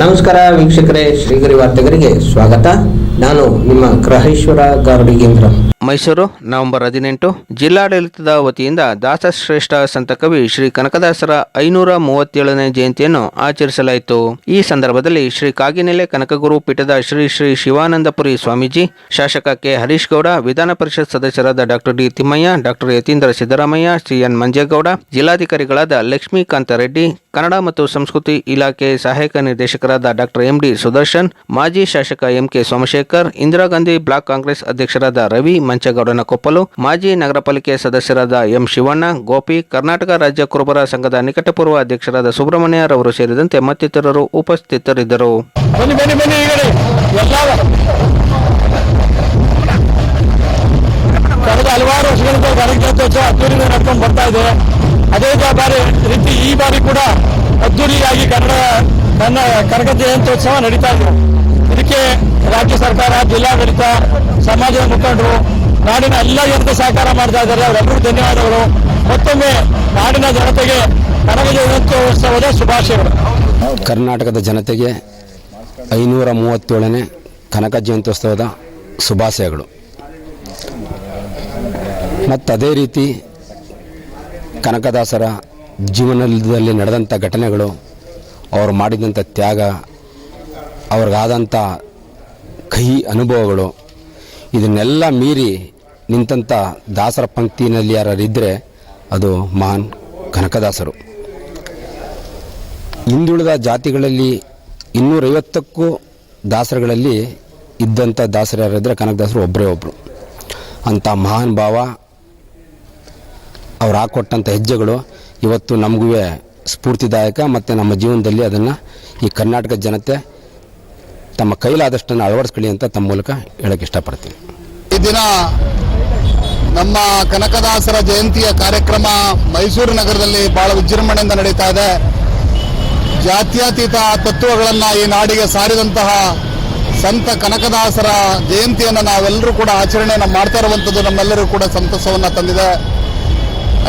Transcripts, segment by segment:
ನಮಸ್ಕಾರ ವೀಕ್ಷಕರೇ, ಶ್ರೀಗರಿ ವಾರ್ತೆಗರಿಗೆ ಸ್ವಾಗತ. ನಾನು ನಿಮ್ಮ ಗ್ರಹೇಶ್ವರ ಗಾರ್ಡಿಗೇಂದ್ರ ಮೈಸೂರು, ನವೆಂಬರ್ ಹದಿನೆಂಟು, ಜಿಲ್ಲಾಡಳಿತದ ವತಿಯಿಂದ ದಾಸಶ್ರೇಷ್ಠ ಸಂತ ಕವಿ ಶ್ರೀ ಕನಕದಾಸರ ಐನೂರ ಮೂವತ್ತೇಳನೇ ಜಯಂತಿಯನ್ನು ಆಚರಿಸಲಾಯಿತು. ಈ ಸಂದರ್ಭದಲ್ಲಿ ಶ್ರೀ ಕಾಗಿನೆಲೆ ಕನಕಗುರು ಪೀಠದ ಶ್ರೀ ಶ್ರೀ ಶಿವಾನಂದಪುರಿ ಸ್ವಾಮೀಜಿ, ಶಾಸಕ ಕೆ. ಹರೀಶ್ ಗೌಡ ವಿಧಾನ ಪರಿಷತ್ ಸದಸ್ಯರಾದ doctor D. Thimmaiah, doctor Yathindra Siddaramaiah C N. Manjegowda, ಜಿಲ್ಲಾಧಿಕಾರಿಗಳಾದ Lakshmikanta Reddy, Kannada ಮತ್ತು ಸಂಸ್ಕೃತಿ ಇಲಾಖೆ ಸಹಾಯಕ ನಿರ್ದೇಶಕರಾದ ಡಾಕ್ಟರ್ ಎಂ ಡಿ ಸುದರ್ಶನ್, ಮಾಜಿ ಶಾಸಕ M K Somashekar, Indira Gandhi block Congress ಅಧ್ಯಕ್ಷರಾದ ರವಿ ಮಂಚಗೌಡನ ಕೊಪ್ಪಲು, ಮಾಜಿ ನಗರ ಪಾಲಿಕೆ ಸದಸ್ಯರಾದ ಎಂ ಶಿವಣ್ಣ, ಗೋಪಿ, ಕರ್ನಾಟಕ ರಾಜ್ಯ ಕುರುಬರ ಸಂಘದ ನಿಕಟಪೂರ್ವ ಅಧ್ಯಕ್ಷರಾದ ಸುಬ್ರಹ್ಮಣ್ಯರವರು ಸೇರಿದಂತೆ ಮತ್ತಿತರರು ಉಪಸ್ಥಿತರಿದ್ದರು. ಹಲವಾರು ವರ್ಷಗಳಿಂದ ಅದ್ದೂರಿಯಿಂದ ನಡ್ಕೊಂಡು ಬರ್ತಾ ಇದೆ. ಅದೇ ಬಾರಿ ರೀತಿ ಈ ಬಾರಿ ಕೂಡ ಅದ್ದೂರಿಯಾಗಿ ಕನ್ನಡ ನನ್ನ ಕನಕ ಜಯಂತ್ಯೋತ್ಸವ ನಡೀತಾ ಇದೆ. ಇದಕ್ಕೆ ರಾಜ್ಯ ಸರ್ಕಾರ, ಜಿಲ್ಲಾಡಳಿತ, ಸಮಾಜದ ಮುಖಂಡರು, ನಾಡಿನ ಎಲ್ಲ ಜನತೆ ಸಹಕಾರ ಮಾಡ್ತಾ ಇದ್ದಾರೆ. ಅವರೆಲ್ಲರಿಗೂ ಧನ್ಯವಾದಗಳು. ಮತ್ತೊಮ್ಮೆ ನಾಡಿನ ಜನತೆಗೆ ಕನಕ ಜಯಂತ್ಯೋತ್ಸವದ ಶುಭಾಶಯಗಳು. ಕರ್ನಾಟಕದ ಜನತೆಗೆ ಐನೂರ ಮೂವತ್ತೇಳನೇ ಕನಕ ಜಯಂತ್ಯೋತ್ಸವದ ಶುಭಾಶಯಗಳು. ಮತ್ತು ಅದೇ ರೀತಿ ಕನಕದಾಸರ ಜೀವನದಲ್ಲಿ ನಡೆದಂಥ ಘಟನೆಗಳು, ಅವರು ಮಾಡಿದಂಥ ತ್ಯಾಗ, ಅವ್ರಿಗಾದಂಥ ಕಹಿ ಅನುಭವಗಳು, ಇದನ್ನೆಲ್ಲ ಮೀರಿ ನಿಂತಂಥ ದಾಸರ ಪಂಕ್ತಿನಲ್ಲಿ ಯಾರಿದ್ದರೆ ಅದು ಮಹಾನ್ ಕನಕದಾಸರು. ಹಿಂದುಳಿದ ಜಾತಿಗಳಲ್ಲಿ ಇನ್ನೂರೈವತ್ತಕ್ಕೂ ದಾಸರಗಳಲ್ಲಿ ಇದ್ದಂಥ ದಾಸರು ಯಾರಿದ್ದರೆ ಕನಕದಾಸರು ಒಬ್ಬರೇ ಒಬ್ಬರು ಅಂಥ ಮಹಾನ್ ಭಾವ, ಅವ್ರು ಹಾಕ್ಕೊಟ್ಟಂಥ ಹೆಜ್ಜೆಗಳು ಇವತ್ತು ನಮಗೂ ಸ್ಫೂರ್ತಿದಾಯಕ ಮತ್ತು ನಮ್ಮ ಜೀವನದಲ್ಲಿ ಅದನ್ನು ಈ ಕರ್ನಾಟಕ ಜನತೆ ತಮ್ಮ ಕೈಲಾದಷ್ಟನ್ನು ಅಳವಡಿಸ್ಕೊಳ್ಳಿ ಅಂತ ತಮ್ಮ ಮೂಲಕ ಹೇಳಕ್ಕೆ ಇಷ್ಟಪಡ್ತೀನಿ. ಈ ದಿನ ನಮ್ಮ ಕನಕದಾಸರ ಜಯಂತಿಯ ಕಾರ್ಯಕ್ರಮ ಮೈಸೂರು ನಗರದಲ್ಲಿ ಬಹಳ ವಿಜೃಂಭಣೆಯಿಂದ ನಡೀತಾ ಇದೆ. ಜಾತ್ಯತೀತ ತತ್ವಗಳನ್ನು ಈ ನಾಡಿಗೆ ಸಾರಿದಂತಹ ಸಂತ ಕನಕದಾಸರ ಜಯಂತಿಯನ್ನು ನಾವೆಲ್ಲರೂ ಕೂಡ ಆಚರಣೆಯನ್ನು ಮಾಡ್ತಾ ಇರುವಂಥದ್ದು ನಮ್ಮೆಲ್ಲರೂ ಕೂಡ ಸಂತಸವನ್ನು ತಂದಿದೆ.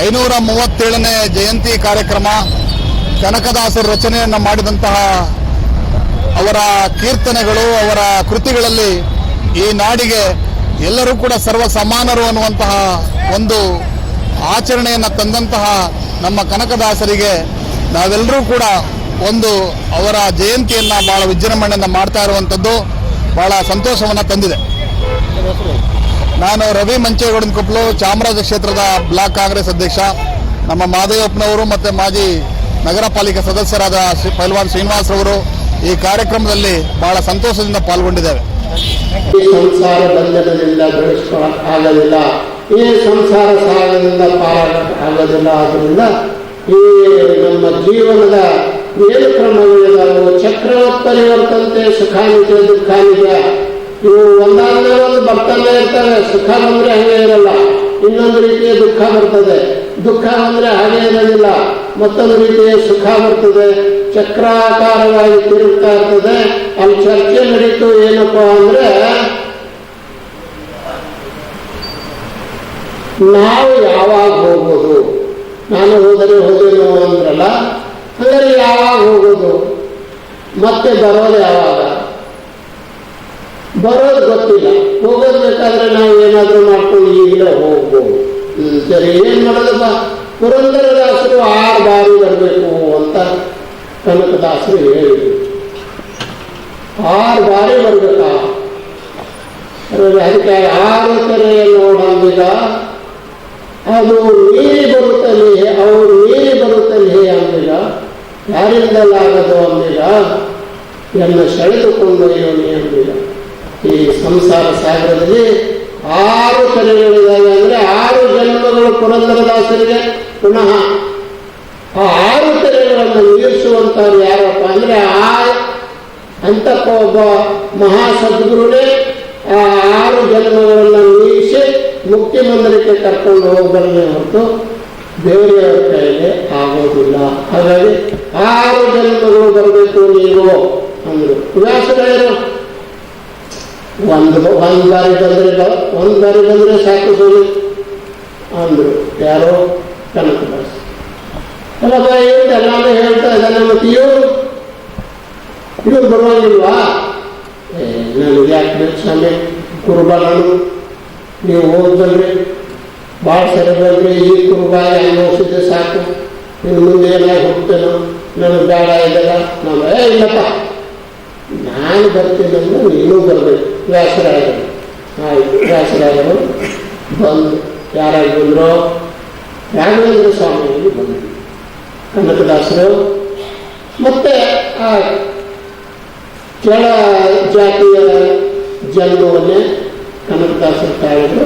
ಐನೂರ ಮೂವತ್ತೇಳನೇ ಜಯಂತಿ ಕಾರ್ಯಕ್ರಮ ಕನಕದಾಸರು ರಚನೆಯನ್ನು ಮಾಡಿದಂತಹ ಅವರ ಕೀರ್ತನೆಗಳು, ಅವರ ಕೃತಿಗಳಲ್ಲಿ ಈ ನಾಡಿಗೆ ಎಲ್ಲರೂ ಕೂಡ ಸರ್ವ ಸಮಾನರು ಅನ್ನುವಂತಹ ಒಂದು ಆಚರಣೆಯನ್ನು ತಂದಂತಹ ನಮ್ಮ ಕನಕದಾಸರಿಗೆ ನಾವೆಲ್ಲರೂ ಕೂಡ ಒಂದು ಅವರ ಜಯಂತಿಯನ್ನು ಬಹಳ ವಿಜೃಂಭಣೆಯಿಂದ ಮಾಡ್ತಾ ಇರುವಂಥದ್ದು ಬಹಳ ಸಂತೋಷವನ್ನು ತಂದಿದೆ. ನಾನು ರವಿ ಮಂಚೇಗೌಡನ ಕೊಪ್ಪಲು ಚಾಮರಾಜ ಕ್ಷೇತ್ರದ ಬ್ಲಾಕ್ ಕಾಂಗ್ರೆಸ್ ಅಧ್ಯಕ್ಷ. ನಮ್ಮ ಮಾದೇವಪ್ಪನವರು ಮತ್ತು ಮಾಜಿ ನಗರ ಪಾಲಿಕೆ ಸದಸ್ಯರಾದ ಶ್ರೀ ಪೈಲ್ವಾನ್ ಶ್ರೀನಿವಾಸ್ ಅವರು ಈ ಕಾರ್ಯಕ್ರಮದಲ್ಲಿ ಬಹಳ ಸಂತೋಷದಿಂದ ಪಾಲ್ಗೊಂಡಿದ್ದೇವೆ. ಸಂಸಾರ ಬಂಧನದಿಂದ ಆಗಲಿಲ್ಲ. ಈ ಸಂಸಾರ ಸಾಗದಿಂದ ಪಾರಾಟಕ್ಕೆ ಆಗೋದಿಲ್ಲ. ಆದ್ರಿಂದ ಈ ನಮ್ಮ ಜೀವನದ ಏನು ಕ್ರಮಗಳಿದಾವು ಚಕ್ರವತ್ ಪರಿವರ್ತಂತೆ ಸುಖಾನಿದೆ ದುಃಖಾನಿದೆ ಇವು ಒಂದಾದ್ಮೇಲೆ ಒಂದು ಬರ್ತಾನೆ ಇರ್ತಾರೆ, ಸುಖ ಬಂದ್ರೆ ಹಾಗೆ ಇರಲ್ಲ. ಇನ್ನೊಂದು ರೀತಿಯ ದುಃಖ ಬರ್ತದೆ. ದುಃಖ ಬಂದ್ರೆ ಹಾಗೆ ಇರೋದಿಲ್ಲ. ಮತ್ತೊಂದು ರೀತಿಯ ಸುಖ ಬರ್ತದೆ. ಚಕ್ರಾಕಾರವಾಗಿ ತಿರುಗ್ತಾ ಇರ್ತದೆ. ಅಲ್ಲಿ ಚರ್ಚೆ ನಡೀತು ಏನಪ್ಪಾ ಅಂದ್ರೆ, ನಾವು ಯಾವಾಗ ಹೋಗೋದು? ನಾನು ಹೋದರೆ ಹೋದೇನು ಅಂದ್ರಲ್ಲ? ಹಂಗಾರೆ ಯಾವಾಗ ಹೋಗೋದು? ಮತ್ತೆ ಬರೋದು ಯಾವಾಗ? ಬರೋದು ಗೊತ್ತಿಲ್ಲ. ಹೋಗೋದು ಬೇಕಾದ್ರೆ ನಾವು ಏನಾದರೂ ಮಾಡ್ಕೊಂಡು ಈಗಲೇ ಹೋಗ್ಬೋದು. ಸರಿ, ಏನು ಮಾಡೋದಪ್ಪ ಪುರಂದರದಾಸರು ಆರು ಬಾರಿ ಬರಬೇಕು ಅಂತ ಕನಕದಾಸರು ಹೇಳಿದರು. ಆರು ಬಾರಿ ಬರ್ಬೇಕಾ? ಅದಕ್ಕೆ ಆರು ಕರೆ ನೋಡಿದ ಅದು ನೀರಿ ಬರುತ್ತಲೇ ಅವರು ನೀರಿ ಬರುತ್ತಲೇ ಅಂದಿಗ ಯಾರಿಂದಲಾಗದು ಅಂದಿಗ ಸೆಳೆದುಕೊಂಡು ಸೆಳೆದುಕೊಂಡೊಯ್ಯೋನಿ ಅಂದಿಗ ಈ ಸಂಸಾರ ಸಾಗರದಲ್ಲಿ ಆರು ತಲೆಗಳಿದ್ದಾವೆ ಅಂದ್ರೆ ಆರು ಜನ್ಮಗಳು ಪುರಂದರದಾಸರಿಗೆ ಪುನಃ ಆ ಆರು ತಲೆಗಳನ್ನು ಮೀರಿಸುವಂತವ್ರು ಯಾರಪ್ಪ ಅಂದರೆ ಆ ಅಂತ ಒಬ್ಬ ಮಹಾ ಸದ್ಗುರುನೇ ಆ ಆರು ಜನ್ಮಗಳನ್ನು ಮೀರಿಸಿ ಮುಕ್ತಿ ಮಂದಿರಕ್ಕೆ ಕರ್ಕೊಂಡು ಹೋಗಬಲ್ಲೇ ಹೊರತು ಬೇರೆಯವರ ಕೈಗೆ ಆಗೋದಿಲ್ಲ. ಹಾಗಾಗಿ ಆರು ಜನ್ಮಗಳು ಬರಬೇಕು ನೀವು ಅಂದರು. ವ್ಯಾಸರಾಯರು ಒಂದು ಒಂದು ಬಾರಿ ಬಂದ್ರೆ ಒಂದು ಬಾರಿ ಬಂದರೆ ಸಾಕು ಸೋಲಿ ಅಂದರು ಯಾರೋ ಕನಕದಾಸ ಎಲ್ಲ ಬರೀ ಇವ್ರು ಎಲ್ಲಾನು ಹೇಳ್ತಾ ಇದ್ದಾನೆ ಮತ್ತೆ ಇವರು. ಇವರು ಬರುವಾಗಿಲ್ವಾ ನನಗೆ ಯಾಕೆ ಬೇಕು ಸ್ವಾಮಿ? ಕುರುಬ ನಾನು ನೀವು ಹೋಗ್ಬಲ್ರಿ ಭಾಳ ಸರಿ ಬಲ್ರಿ ಈ ಕುರುಬ ಅನುಭವಿಸಿದ್ರೆ ಸಾಕು. ಇನ್ನು ಮುಂದೆ ಏನಾಗಿ ಹೋಗ್ತೇನೋ. ನನಗೆ ಬೇಡ ಇದೆಲ್ಲ. ನಾನು, ಏ, ಇಲ್ಲಪ್ಪ. ನಾನು ಅಂದ್ರೆ ನೀನು ಬರಬೇಕು. ವ್ಯಾಸರಾಯರು. ಆಯ್ತು, ವ್ಯಾಸರಾಯರು ಬಂದು ಯಾರಾಗಿ ಬಂದರು ರಾಘವೇಂದ್ರ ಸ್ವಾಮಿಯಲ್ಲಿ ಬಂದರು. ಕನಕದಾಸರು, ಮತ್ತೆ ಆ ಕೆಳ ಜಾತಿಯ ಜನ್ಮವನ್ನೇ ಕನಕದಾಸರು ತಾಯಿದ್ರು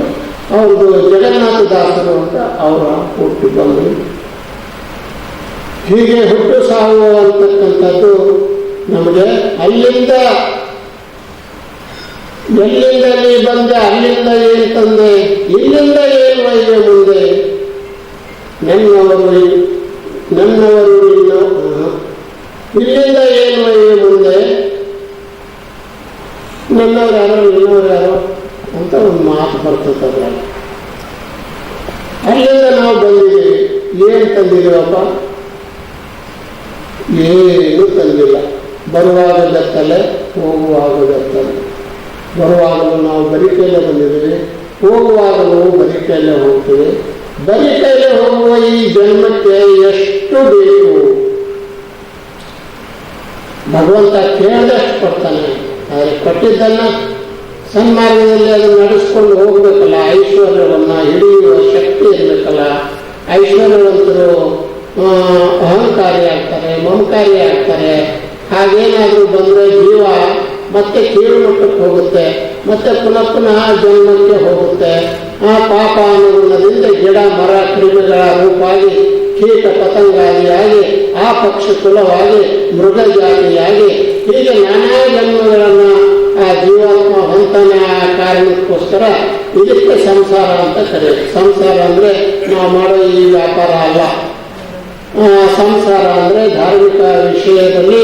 ಅವ್ರದ್ದು ಜಗನ್ನಾಥ ದಾಸರು ಅಂತ ಅವರ ಹುಟ್ಟು ಬಂದರು. ಹೀಗೆ ಹುಟ್ಟು ಸಾವು ಅಂತಕ್ಕಂಥದ್ದು ನಮಗೆ ಅಲ್ಲಿಂದ, ಎಲ್ಲಿಂದ ನೀ ಬಂದೆ, ಅಲ್ಲಿಂದ ಏನು ತಂದೆ, ಇಲ್ಲಿಂದ ಏನು ಒಯ್ದೆ ಮುಂದೆ? ನನ್ನವರು ನನ್ನವರು ಇನ್ನು ಇಲ್ಲಿಂದ ಏನು ಒಯ್ದೆ ಮುಂದೆ? ನನ್ನವ್ರು ಯಾರೋ ಇನ್ನವ್ರು ಯಾರೋ ಅಂತ ಒಂದು ಮಾತು ಬರ್ತದೆ ಅಲ್ಲಿಂದ ನಾವು ಬಂದಿದ್ದೀವಿ. ಏನು ತಂದಿದ್ದೀವಪ್ಪ? ಏನು ತಂದಿಲ್ಲ. ಬರುವಾಗ ತಲೆ ಹೋಗುವಾಗ ಬೆತ್ತಲೆ ಬರುವಾಗಲೂ ನಾವು ಬರಿಕೆಯಲ್ಲೇ ಬಂದಿದ್ದೇವೆ, ಹೋಗುವಾಗಲೂ ಬರಿಕೆಯಲ್ಲೇ ಹೋಗ್ತೇವೆ. ಹೋಗ್ತೀವಿ ಬರಿ ಹೋಗುವ ಈ ಜನ್ಮಕ್ಕೆ ಎಷ್ಟು ಬೇಕು? ಭಗವಂತ ಕೇಳಿದಷ್ಟು ಕೊಡ್ತಾನೆ. ಆದರೆ ಕೊಟ್ಟಿದ್ದನ್ನ ಸನ್ಮಾರ್ಗದಲ್ಲಿ ಅದನ್ನು ನಡೆಸ್ಕೊಂಡು ಹೋಗ್ಬೇಕಲ್ಲ, ಐಶ್ವರ್ಯವನ್ನು ಹಿಡಿಯುವ ಶಕ್ತಿ ಇರಬೇಕಲ್ಲ. ಐಶ್ವರ್ಯವಂತರು ಅಹಂಕಾರಿ ಆಗ್ತಾರೆ ಮಮಕಾರಿ ಆಗ್ತಾರೆ ಹಾಗೇನಾದರೂ ಬಂದರೆ ಜೀವ ಮತ್ತೆ ಕೀಳು ಹೋಗುತ್ತೆ, ಮತ್ತೆ ಪುನಃ ಪುನಃ ಜನ್ಮಕ್ಕೆ ಹೋಗುತ್ತೆ. ಆ ಪಾಪ ಅನುಗುಣದಿಂದ ಗಿಡ, ಮರ ಕ್ರಿಮಿಗಳ ರೂಪಾಗಿ ಕೀಟ, ಪತಂಗಾದಿಯಾಗಿ, ಆ ಪಕ್ಷ ಕುಲವಾಗಿ ಮೃಗ ಹೀಗೆ ನಾನಾ ಜನ್ಮಗಳನ್ನು ಆ ಜೀವಾತ್ಮ ಹೊಂತಾನೆ ಆ ಕಾರಣಕ್ಕೋಸ್ಕರ ಇದಕ್ಕೆ ಸಂಸಾರ ಅಂತ ಕರೆಯೋದು. ಸಂಸಾರ ಅಂದರೆ ನಾವು ಮಾಡೋ ಈ ವ್ಯಾಪಾರ ಅಲ್ಲ. ಸಂಸಾರ ಅಂದರೆ ಧಾರ್ಮಿಕ ವಿಷಯದಲ್ಲಿ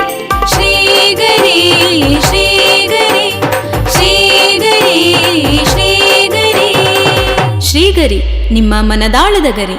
ನಿಮ್ಮ ಮನದಾಳದ ಗರಿ.